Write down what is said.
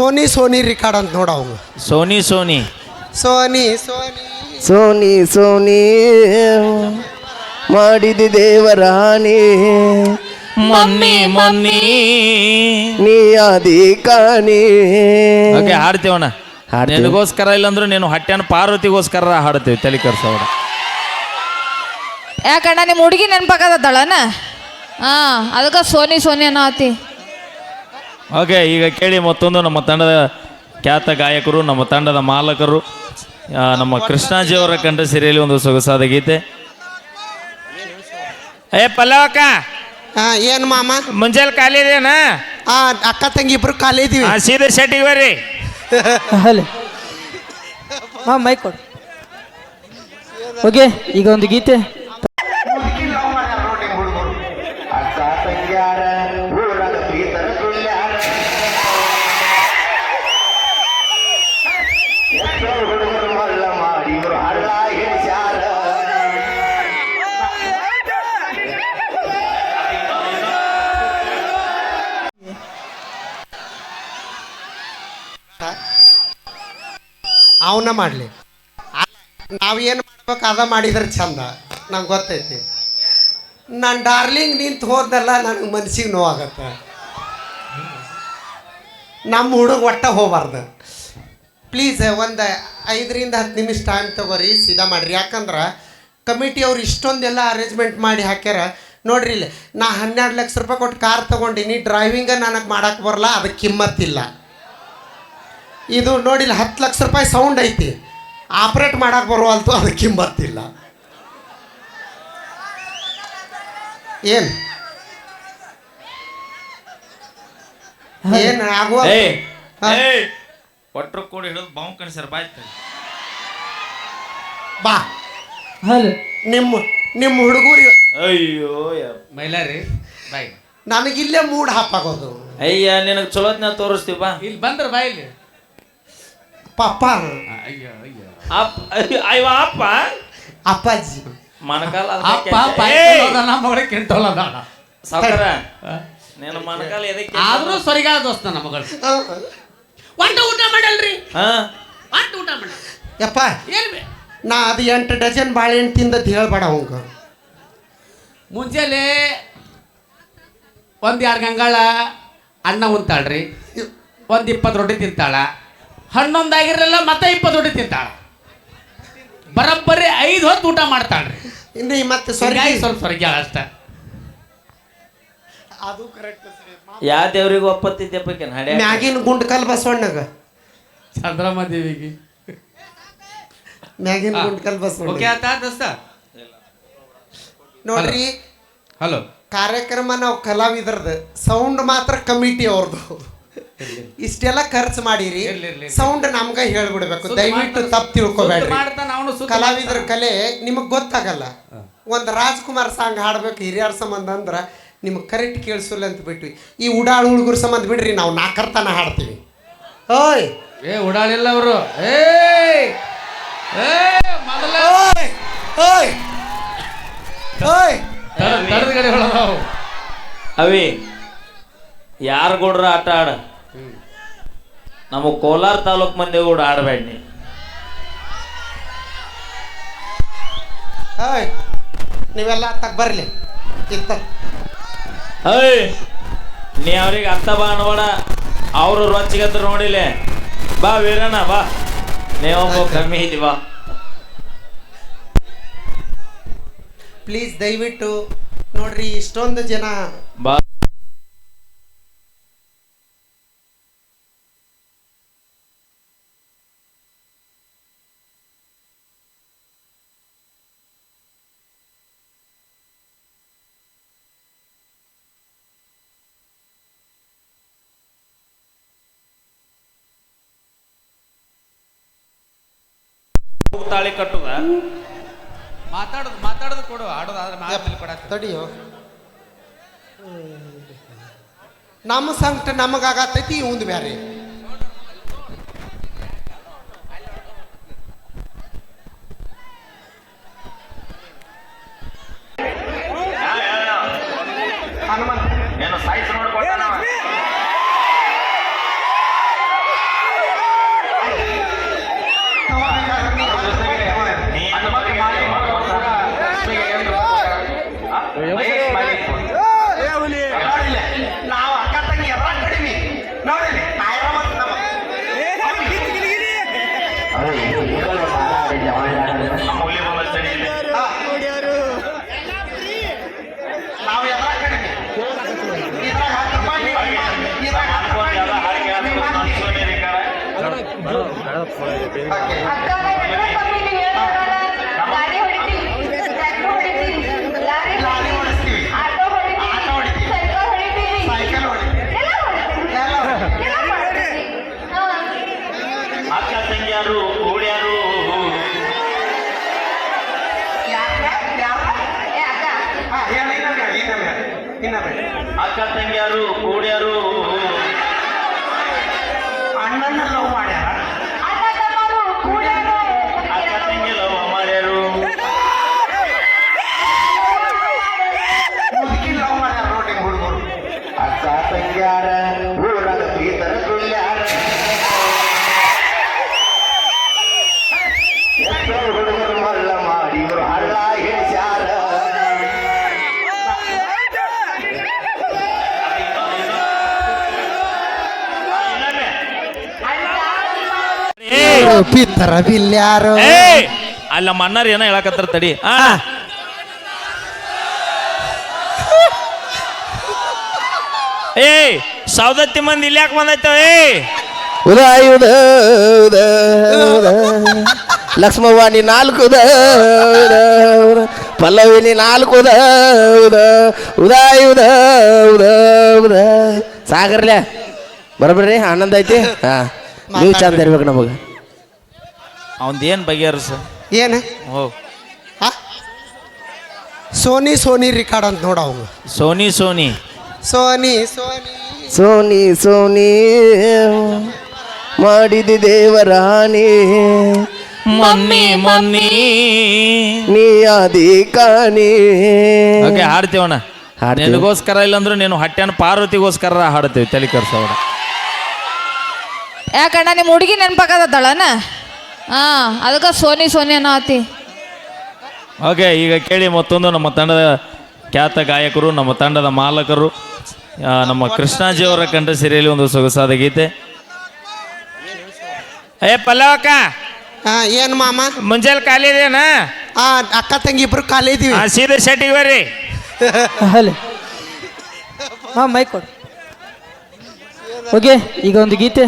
Sony Sony record ಅಂತ ನೋಡ ಅವಂಗ. ಸೋನಿ ಸೋನಿ. ಸೋನಿ ಸೋನಿ ಸೋನಿ ಸೋನಿ ಮಾಡಿದ ದೇವರಾಣಿ. Mummy mummy. ನೀ ಆದಿ ಕಾಣಿ. ಓಕೆ ಹಾಡ್ತೀವಣ್ಣ ಹಾಡ್ತೀವಿ. ನಿನಗೋಸ್ಕರ ಇಲ್ಲಾಂದ್ರೆ ನೀನು ಹಟ್ಯಾನ ಪಾರ್ವತಿಗೋಸ್ಕರ ಹಾಡ್ತೀವಿ ತಲೆ ಕೆರ್ಸೋಣ ಯಾಕಣ್ಣ ನಿಮ್ಮ ಹುಡುಗಿ ನೆನ್ಪಾಕದತ್ತಳನ ಹಾಂ ಅದಕ್ಕೆ ಸೋನಿ ಸೋನಿ ಅನ್ನೋ ಆತಿ ಓಕೆ ಈಗ ಕೇಳಿ ಮತ್ತೊಂದು ನಮ್ಮ ತಂಡದ ಖ್ಯಾತ ಗಾಯಕರು ನಮ್ಮ ತಂಡದ ಮಾಲಕರು ನಮ್ಮ ನಮ್ಮ ಕೃಷ್ಣಾಜಿಯವರ ಕಂಡ ಸಿರಿಯಲ್ಲಿ ಒಂದು ಸೊಗಸಾದ ಗೀತೆ. ಏ ಪಲ್ಲವಕ್ಕ ಹಾ ಏನು ಮಾಮ? ಮುಂಜಾನೆ ಖಾಲಿ ಇದೆಯಾ ಆ ಅಕ್ಕ ತಂಗಿ ಇಬ್ರು ಖಾಲಿ ಇದೀವಿ ಆ ಸೀದಾ ಶೆಟ್ಟಿಗೆ ಬರ್ರಿ. ಹಲೋ ಹಾಂ ಮೈಕ್ ಕೊಡು. ಓಕೆ ಈಗ ಒಂದು ಗೀತೆ. ಅವನ ಮಾಡಲಿ. ನಾವೇನು ಮಾಡ್ಬೇಕು ಅದ ಮಾಡಿದ್ರೆ ಚಂದ. ನಂಗೆ ಗೊತ್ತೈತಿ. ನನ್ನ ಡಾರ್ಲಿಂಗ್ ನಿಂತು ಹೋದಲ್ಲ ನನಗೆ ಮನ್ಸಿಗೆ ನೋವಾಗತ್ತೆ. ನಮ್ಮ ಹುಡುಗ ಒಟ್ಟ ಹೋಗ್ಬಾರ್ದು. ಪ್ಲೀಸ್ ಒಂದು ಐದರಿಂದ ಹತ್ತು ನಿಮಿಷ ಟೈಮ್ ತಗೋರಿ ಸೀದಾ ಮಾಡಿರಿ. ಯಾಕಂದ್ರೆ ಕಮಿಟಿ ಅವ್ರು ಇಷ್ಟೊಂದೆಲ್ಲ ಅರೇಂಜ್ಮೆಂಟ್ ಮಾಡಿ ಹಾಕ್ಯಾರ. ನೋಡ್ರಿ ಇಲ್ಲಿ, ನಾ ಹನ್ನೆರಡು ಲಕ್ಷ ರೂಪಾಯಿ ಕೊಟ್ಟು ಕಾರ್ ತೊಗೊಂಡಿನಿ ಡ್ರೈವಿಂಗ ನನಗೆ ಮಾಡೋಕ್ಕೆ ಬರಲ್ಲ ಅದಕ್ಕೆ ಕಿಮ್ಮತ್ತಿಲ್ಲ. ಇದು ನೋಡಿಲ್ಲ ಹತ್ತು ಲಕ್ಷ ರೂಪಾಯಿ ಸೌಂಡ್ ಐತಿ. ಆಪ್ರೇಟ್ ಮಾಡಕ್ಕೆ ಬರುವಲ್ತು ಅದಕ್ಕೆ ಬರ್ತಿಲ್ಲ ಏನು? ಏನು ಆಗುವ? ಏ ಕೂಡ ಹಿಡಿದು ಬಾವು ಕಣಿಸರ್ ಬಾಯ್ತು ಬಾ. ಹಲೋ. ನಿಮ್ಮ ನಿಮ್ಮ ಹುಡುಗರು ಅಯ್ಯೋ ಮೈಲಾರಿ ಬಾಯ್. ನನಗಿಲ್ಲೇ ಮೂಡ್ ಹಾಪಾಗೋದು ಅಯ್ಯ ನಿನಗೆ ಚಲೋತ್ನ ತೋರಿಸ್ತೀವಿ ಬಾ. ಇಲ್ಲಿ ಬಂದ್ರ ಬಾ ಇಲ್ಲಿ ಪಪ್ಪ ಅಯ್ಯೋ ಅಪ್ಪ ಅಪ್ಪಾಜಿ ಮನಕಾಲ ಅಪ್ಪ ನಮ್ಮ ಮಗಳಿಗೆ ಕೆಂಟೋಲದಾಳ ಸಾವುಕಾರ ನಿನ್ನ ಮನಕಾಲ ಎದಕ್ಕೆ ಆದ್ರೂ ಸರಿಗಾಲ ದೋಸ್ತ ನಮ್ಮ ಮಗಳು ಒಂಟ ಊಟ ಮಾಡಲ್ರಿ ಹಾ ಒಂಟ ಊಟ ಮಾಡ ಯಪ್ಪ ಏನ್ ಬೇ ನಾ ಅದು ಎಂಟು ಡಜನ್ ಬಾಳೆಹಣ್ಣು ತಿಂದದ್ದು ಹೇಳ್ಬೇಡ ಅವಂಗ ಮುಂಜಾನೆ ಒಂದು ಎರಡು ಗಂಗಾಳ ಅನ್ನ ಉಂತಾಳ್ರಿ. ಒಂದು ಇಪ್ಪತ್ತು ರೊಟ್ಟಿ ತಿಂತಾಳ. ಹನ್ನೊಂದಾಗಿರಲ್ಲ ಮತ್ತೆ ಇಪ್ಪತ್ತು ಊಟ ತಿಂತಾಳ. ಬರೋಬ್ಬರಿ ಐದು ಹೊತ್ತು ಊಟ ಮಾಡ್ತಾಳ್ರಿ. ಇನ್ನು ಈ ಮತ್ತೆ ಸ್ವರ್ಗ. ಸ್ವಲ್ಪ ಸ್ವರ್ಗ ಅಷ್ಟ. ಅದು ಕರೆಕ್ಟ್ ಯಾ ದೇವ್ರಿಗೆ ಒಪ್ಪತ್ತಿದ್ದೆಪ್ಪ ಹಡೆ ಮ್ಯಾಗಿನ ಗುಂಡ್ಕಲ್ ಬಸವಣ್ಣಗ ಚಂದ್ರಮ್ಮ ದೇವಿಗೆ ಮ್ಯಾಗಿನ. ಗುಂಡ್ಕಲ್ ಓಕೆ ಬಸವಣ್ಣ ದಸ್ತ ದೋಸ್ತ ನೋಡ್ರಿ ಹಲೋ. ಕಾರ್ಯಕ್ರಮ ನಾವು ಕಲಾವಿದರದು ಸೌಂಡ್ ಮಾತ್ರ ಕಮಿಟಿ ಅವ್ರದ್ದು ಇಷ್ಟೆಲ್ಲ ಖರ್ಚು ಮಾಡಿರಿ. ಸೌಂಡ್ ನಮ್ಗ ಹೇಳ್ಬಿಡ್ಬೇಕು. ದಯವಿಟ್ಟು. ತಪ್ಪು ತಿಳ್ಕೊಬೇಡ್ರಿ. ಕಲಾವಿದ್ರ ಕಲಾವಿದರ ಕಲೆ ನಿಮಗೆ ಗೊತ್ತಾಗಲ್ಲ. ಒಂದು ರಾಜ್ಕುಮಾರ್ ಸಾಂಗ್ ಹಾಡ್ಬೇಕು ಹಿರಿಯರ ಸಂಬಂಧ ಅಂದ್ರೆ ನಿಮಗೆ ಕರೆಕ್ಟ್ ಕೇಳಿಸಲ್ಲ ಅಂತ ಬಿಟ್ವಿ. ಈ ಉಡಾಳು ಹುಡುಗರ ಸಂಬಂಧ ಬಿಡ್ರಿ ನಾವು ನಾಲ್ಕರ್ತನ ಹಾಡ್ತೀವಿ. ಓಯ್! ಏ ಉಡಾಳಿಲ್ಲ ಅವರು. ಏ ಏ ಮೊದಲ ಓಯ್! ಓಯ್! ಅವಿ ಯಾರು ಕೊಡ್ರ ಆಟ ಆಡ? ನಮ್ಮ ಕೋಲಾರ ತಾಲೂಕ್ ಮಂದಿ ಕೂಡ ಆಡಬೇಡ ನೀ ನೀವೆಲ್ಲ ತಗ್ ಬರ್ಲಿ. ಇತ್ತ. ನೀ ಅವ್ರಿಗೆ ಅರ್ಥ ಬಾ ಅನ್ಬೇಡ. ಅವರು ರೊಚ್ಚಿಗತ್ರ ನೋಡಿಲೆ. ಬಾ ವೀರಣ್ಣ ಬಾ. ನೀವೊಬ್ಬ ಕಮ್ಮಿ ಬಾ. ಪ್ಲೀಸ್ ದಯವಿಟ್ಟು ನೋಡ್ರಿ ಇಷ್ಟೊಂದು ಜನ. ಬಾ. ತಾಳಿ ಕಟ್ಟುದ? ಮಾತಾಡೋದು ಮಾತಾಡೋದು ಕೊಡು ಆಡೋದು ಆದ್ರೆ ಮಾತಾಡಲಿ ತಡಿಯೋ. ನಮ್ಮ ಸಂಕಟ ನಮಗಾಗತೈತಿ ಇವಂದು ಬ್ಯಾರೆ. 完了完了跑了 ಪಿತ್ತರ ಬಿಲ್ಯಾರು ಏಯ್! ಅಲ್ಲ ನಮ್ಮ ಏನ ಏನೋ ಹೇಳಕತ್ತಾರ ತಡಿ. ಆ. ಏಯ್ ಸೌದತ್ತಿ ಮಂದಿ ಇಲ್ಲಿ ಯಾಕೆ ಬಂದೈತವ ಏಯ್! ಉದಯ ಉದ ಉದ ಉದ ಲಕ್ಷ್ಮವಾಣಿ ನಾಲ್ಕು ಉದ ಉದ ಉದ ಪಲ್ಲವಿನಿ ನಾಲ್ಕು ಉದ ಉದ ಉದಯ ಉದ ಉದ ಉದ ಸಾಗರ್ಲೆ ಬರಬ್ರಿ ಆನಂದ ಐತಿ? ಹಾ. ನೀವು ಚಂದ ಇರ್ಬೇಕು ನಮಗೆ. ಅವಂದೇನು ಬಗೆಹರಿಸ? ಏನು? ಓ. ಹಾ? ಸೋನಿ ಸೋನಿ ರಿಕಾರ್ಡ್ ಅಂತ ನೋಡ ಅವ್ನು. ಸೋನಿ ಸೋನಿ. ಸೋನಿ ಸೋನಿ. ಸೋನಿ ಸೋನಿ ಮಾಡಿದಿ ದೇವರಾಣಿ. Mummy mummy. ನೀ ಆದಿ ಕಾಣಿ. ಓಕೆ ಹಾಡ್ತೀವಣ್ಣ ಹಾಡ್ತೀವಿ. ನಿನಗೋಸ್ಕರ ಇಲ್ಲಂದ್ರೆ ನೀನು ಹಟ್ಟೆನ ಪಾರ್ವತಿಗೋಸ್ಕರ ಹಾಡ್ತೀವಿ ತಲೆ ಕೆಡ್ಸೋಣ ಯಾಕಣ್ಣ ನಿಮ್ಮ ಹುಡುಗಿ ನೆನ್ಪಾಕದಳನ ಹಾಂ ಅದಕ್ಕೆ ಸೋನಿ ಸೋನಿ ಅನ್ನೋ ಆತಿ ಓಕೆ ಈಗ ಕೇಳಿ ಮತ್ತೊಂದು ನಮ್ಮ ತಂಡದ ಖ್ಯಾತ ಗಾಯಕರು ನಮ್ಮ ತಂಡದ ಮಾಲಕರು ಆ, ನಮ್ಮ ಕೃಷ್ಣಾಜಿಯವರ ಕಂಡ ಸಿರಿಯಲ್ಲಿ ಒಂದು ಸೊಗಸಾದ ಗೀತೆ. ಏ ಪಲ್ಲವಕ್ಕ ಹಾ ಏನ್ ಮಾಮ? ಮುಂಜಾನೆ ಖಾಲಿ ಇದೇನಾ ಆ ಅಕ್ಕ ತಂಗಿ ಇಬ್ರು ಖಾಲಿ ಇದೀವಿ ಆ ಸೀದಾ ಶೆಟ್ಟಿಗೆ ಬರ್ರಿ. ಹಾ ಹಾಂ ಮೈಕ್ ಕೊಡು. ಓಕೆ ಈಗ ಒಂದು ಗೀತೆ.